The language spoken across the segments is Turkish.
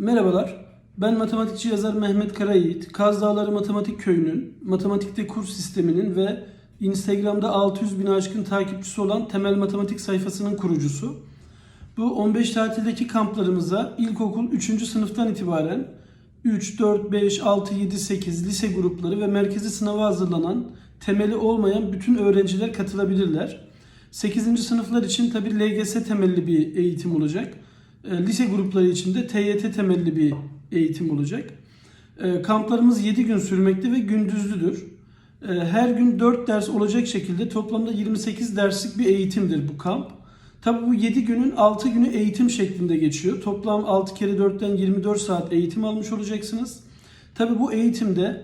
Merhabalar, ben matematikçi yazar Mehmet Karayiğit. Kaz Dağları Matematik Köyü'nün, matematikte kurs sisteminin ve Instagram'da 600 bin aşkın takipçisi olan Temel Matematik sayfasının kurucusu. Bu 15 tatildeki kamplarımıza ilkokul 3. sınıftan itibaren 3, 4, 5, 6, 7, 8 lise grupları ve merkezi sınava hazırlanan temeli olmayan bütün öğrenciler katılabilirler. 8. sınıflar için tabi LGS temelli bir eğitim olacak. E, Lise grupları için de TYT temelli bir eğitim olacak. E, Kamplarımız 7 gün sürmekte ve gündüzlüdür. E, Her gün 4 ders olacak şekilde toplamda 28 derslik bir eğitimdir bu kamp. Tabi bu 7 günün 6 günü eğitim şeklinde geçiyor. Toplam 6 kere 4'ten 24 saat eğitim almış olacaksınız. Tabi bu eğitimde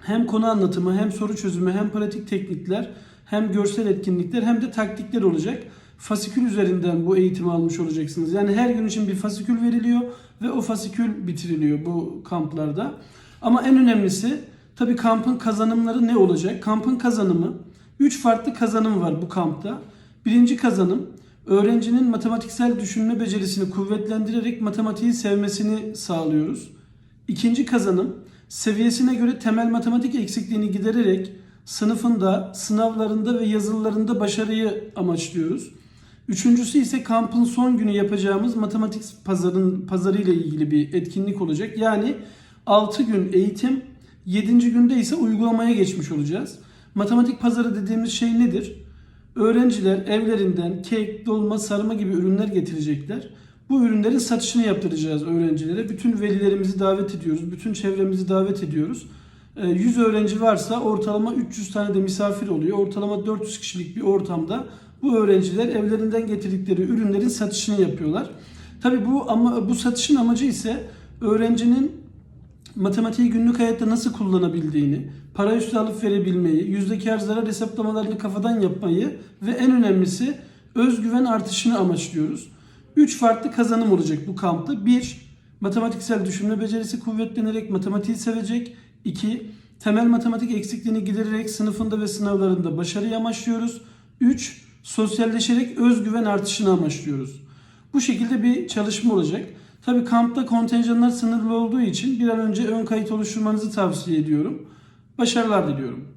hem konu anlatımı hem soru çözümü hem pratik teknikler hem görsel etkinlikler hem de taktikler olacak. Fasikül üzerinden bu eğitimi almış olacaksınız. Yani her gün için bir fasikül veriliyor ve o fasikül bitiriliyor bu kamplarda. Ama en önemlisi tabii kampın kazanımları ne olacak? Kampın kazanımı 3 farklı kazanım var bu kampta. Birinci kazanım öğrencinin matematiksel düşünme becerisini kuvvetlendirerek matematiği sevmesini sağlıyoruz. İkinci kazanım seviyesine göre temel matematik eksikliğini gidererek sınıfında, sınavlarında ve yazılılarında başarıyı amaçlıyoruz. Üçüncüsü ise kampın son günü yapacağımız matematik pazarın pazarı ile ilgili bir etkinlik olacak. Yani 6 gün eğitim, 7. günde ise uygulamaya geçmiş olacağız. Matematik pazarı dediğimiz şey nedir? Öğrenciler evlerinden kek, dolma, sarma gibi ürünler getirecekler. Bu ürünlerin satışını yaptıracağız öğrencilere. Bütün velilerimizi davet ediyoruz. Bütün çevremizi davet ediyoruz. Ee, 100 öğrenci varsa ortalama 300 tane de misafir oluyor. Ortalama 400 kişilik bir ortamda bu öğrenciler evlerinden getirdikleri ürünlerin satışını yapıyorlar. Tabii bu ama bu satışın amacı ise öğrencinin matematiği günlük hayatta nasıl kullanabildiğini, para üstü alıp verebilmeyi, yüzde kar zarar hesaplamalarını kafadan yapmayı ve en önemlisi özgüven artışını amaçlıyoruz. Üç farklı kazanım olacak bu kampta. Bir, matematiksel düşünme becerisi kuvvetlenerek matematiği sevecek. İki, temel matematik eksikliğini gidererek sınıfında ve sınavlarında başarıyı amaçlıyoruz. Üç, sosyalleşerek özgüven artışını amaçlıyoruz. Bu şekilde bir çalışma olacak. Tabii kampta kontenjanlar sınırlı olduğu için bir an önce ön kayıt oluşturmanızı tavsiye ediyorum. Başarılar diliyorum.